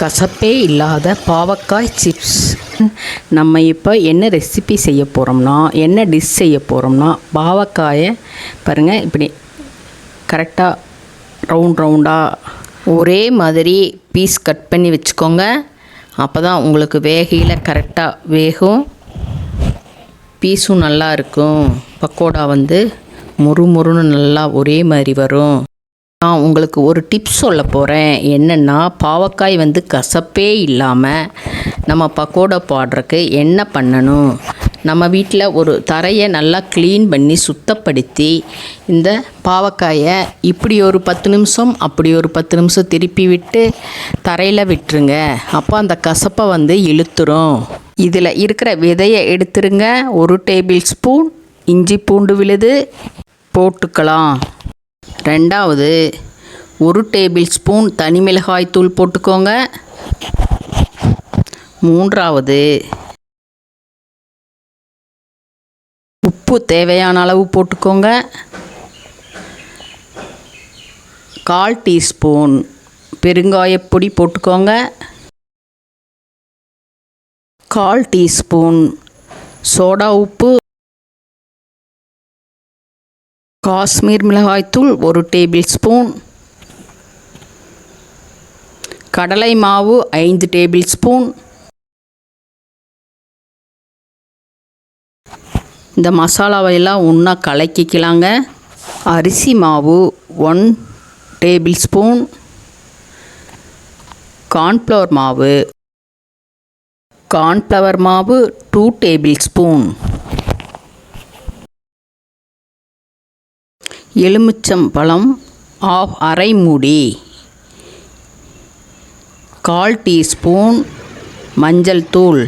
கசப்பே இல்லாத பாவக்காய் சிப்ஸ் நம்ம இப்போ என்ன ரெசிபி செய்ய போகிறோம்னா என்ன டிஷ் செய்ய போகிறோம்னா பாவக்காயை பாருங்கள் இப்படி கரெக்டாக ரவுண்ட் ரவுண்டாக ஒரே மாதிரி பீஸ் கட் பண்ணி வச்சுக்கோங்க. அப்போ தான் உங்களுக்கு வேகையில் கரெக்டாக வேகும். பீஸும் நல்லா இருக்கும். பக்கோடா வந்து முறு முறுன்னு நல்லா ஒரே மாதிரி வரும். நான் உங்களுக்கு ஒரு டிப்ஸ் சொல்ல போகிறேன் என்னென்னா பாவக்காய் வந்து கசப்பே இல்லாமல் நம்ம பக்கோடா போடுறதுக்கு என்ன பண்ணணும்? நம்ம வீட்டில் ஒரு தரையை நல்லா க்ளீன் பண்ணி சுத்தப்படுத்தி இந்த பாவக்காயை இப்படி ஒரு பத்து நிமிஷம் அப்படி ஒரு பத்து நிமிஷம் திருப்பி விட்டு தரையில் விட்டுருங்க. அப்போ அந்த கசப்பை வந்து இழுத்துரும். இதில் இருக்கிற விதையை எடுத்துருங்க. ஒரு டேபிள் ஸ்பூன் இஞ்சி பூண்டு விழுது போட்டுக்கலாம். ரெண்டாவது ஒரு டேபிள் ஸ்பூன் தனி மிளகாய் தூள் போட்டுக்கோங்க. மூன்றாவது உப்பு தேவையான அளவு போட்டுக்கோங்க. கால் டீஸ்பூன் பெருங்காயப்பொடி போட்டுக்கோங்க. கால் டீஸ்பூன் சோடா உப்பு காஷ்மீர் மிளகாய்த்தூள் ஒரு டேபிள் ஸ்பூன் கடலை மாவு ஐந்து டேபிள் ஸ்பூன் இந்த மசாலாவையெல்லாம் ஒன்றா கலக்கிக்கலாங்க. அரிசி மாவு ஒன் டேபிள் ஸ்பூன் கார்ன்ஃப்ளவர் மாவு கார்ன்ஃப்ளவர் மாவு டூ டேபிள் ஸ்பூன் எலுமிச்சம் பழம் ஆஃப் அரை மூடி. கால் டீஸ்பூன் மஞ்சள் தூள்.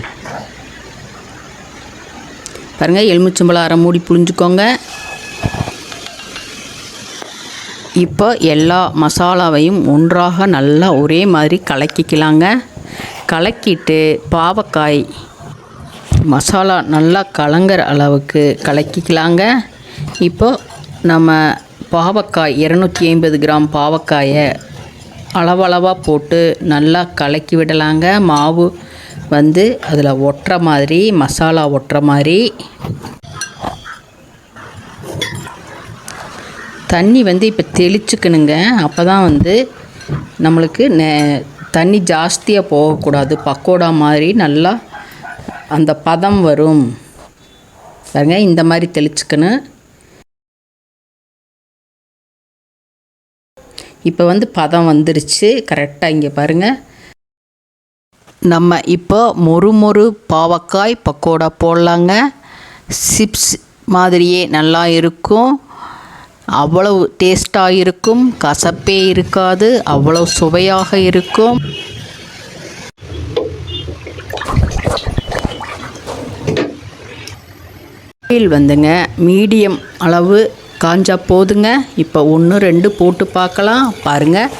பாருங்கள் எலுமிச்சம்பழம் அரை மூடி புளிஞ்சுக்கோங்க இப்போ எல்லா மசாலாவையும் ஒன்றாக நல்லா ஒரே மாதிரி கலக்கிக்கலாங்க. கலக்கிட்டு பாவக்காய் மசாலா நல்லா கலங்குற அளவுக்கு கலக்கிக்கலாங்க. இப்போ நம்ம பாவக்காய் இரநூத்தி ஐம்பது கிராம் பாவக்காயை அளவளவாக போட்டு நல்லா கலக்கி விடலாங்க. மாவு வந்து அதில் ஒட்டுற மாதிரி மசாலா ஒட்டுற மாதிரி. தண்ணி வந்து இப்போ தெளிச்சுக்கணுங்க. அப்போ தான் வந்து நம்மளுக்கு நே தண்ணி ஜாஸ்தியாக போகக்கூடாது. பக்கோடா மாதிரி நல்லா அந்த பதம் வரும். பாருங்க இந்த மாதிரி தெளிச்சுக்கணும். இப்போ வந்து பதம் வந்துருச்சு. கரெக்டாக இங்கே பாருங்கள் நம்ம இப்போ மொறு மொறு பாவக்காய் பக்கோடா போடலாங்க. சிப்ஸ் மாதிரியே நல்லா இருக்கும். அவ்வளவு டேஸ்ட்டாக இருக்கும். கசப்பே இருக்காது. அவ்வளவு சுவையாக இருக்கும். ஆப்பிள் வந்துங்க. மீடியம் அளவு காஞ்சா போதுங்க. இப்போ ஒன்று ரெண்டு போட்டு பார்க்கலாம் பாருங்கள்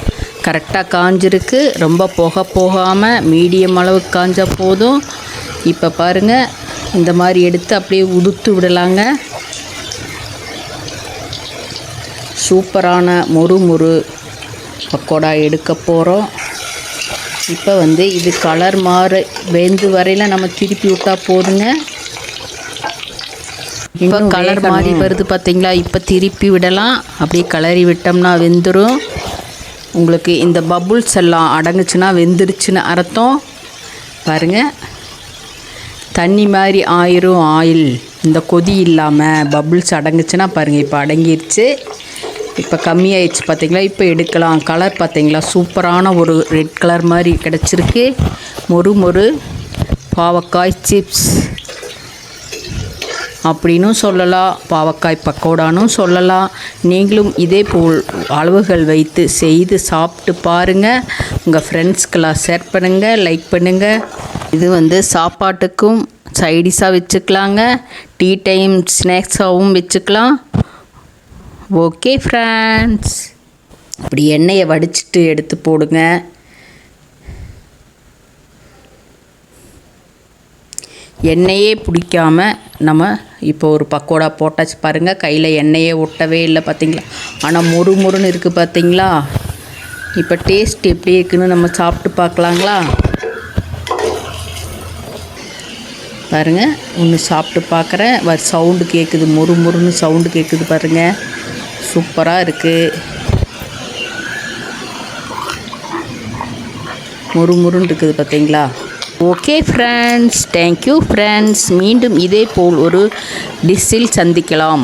கரெக்டாக காஞ்சிருக்கு. ரொம்ப புகை போகாமல் மீடியம் அளவு காஞ்சா போதும். இப்போ பாருங்கள் இந்த மாதிரி எடுத்து அப்படியே உதுத்து விடலாங்க. சூப்பரான மொறு மொறு பக்கோடா எடுக்க போகிறோம் இப்போ வந்து இது கலர் மாறு வெந்து வரையில் நம்ம திருப்பி விட்டால் போதுங்க. இப்போ கலர் மாறி வருது பார்த்தீங்களா? இப்போ திருப்பி விடலாம். அப்படியே கலரி விட்டோம்னா வெந்துடும் உங்களுக்கு இந்த பபுள்ஸ் எல்லாம் அடங்குச்சுன்னா வெந்துருச்சுன்னு அர்த்தம். பாருங்கள் தண்ணி மாதிரி ஆயிரும் ஆயில். இந்த கொதி இல்லாமல் பபுள்ஸ் அடங்குச்சுன்னா பாருங்கள் இப்போ அடங்கிருச்சு. இப்போ கம்மியாயிடுச்சு பார்த்தீங்களா? இப்போ எடுக்கலாம். கலர் பார்த்தீங்களா? சூப்பரான ஒரு ரெட் கலர் மாதிரி கிடச்சிருக்கு. மொறு மொறு பாவக்காய் சிப்ஸ் அப்படின்னும் சொல்லலாம் பாவக்காய் பக்கோடானும் சொல்லலாம் நீங்களும் இதே போல் அளவுகள் வைத்து செய்து சாப்பிட்டு பாருங்கள் உங்கள் ஃப்ரெண்ட்ஸ்க்கெல்லாம் ஷேர் பண்ணுங்கள் லைக் பண்ணுங்கள் இது வந்து சாப்பாட்டுக்கும் சைடிஷாக வச்சுக்கலாங்க. டீ டைம் ஸ்நாக்ஸாகவும் வச்சுக்கலாம். ஓகே ஃப்ரெண்ட்ஸ் இப்படி எண்ணெயை வடிச்சிட்டு எடுத்து போடுங்க. எண்ணெயே பிடிக்காம நம்ம இப்போ ஒரு பக்கோடா போட்டாச்சு பாருங்கள் கையில் எண்ணெயே ஒட்டவே இல்லை பார்த்தீங்களா ஆனால் மொறு மொறுன்னு இருக்குது பார்த்தீங்களா இப்போ டேஸ்ட் எப்படி இருக்குன்னு நம்ம சாப்பிட்டு பார்க்கலாங்களா? பாருங்க ஒன்று சாப்பிட்டு பார்க்குறேன். சவுண்டு கேட்குது மொறு மொறுன்னு சவுண்டு கேட்குது பாருங்கள் சூப்பராக இருக்குது மொறு மொறுன்னு இருக்குது பார்த்தீங்களா ஓகே ஃப்ரெண்ட்ஸ் தேங்க்யூ ஃப்ரெண்ட்ஸ் மீண்டும் இதே போல் ஒரு டிஷ்ஷில் சந்திக்கலாம்.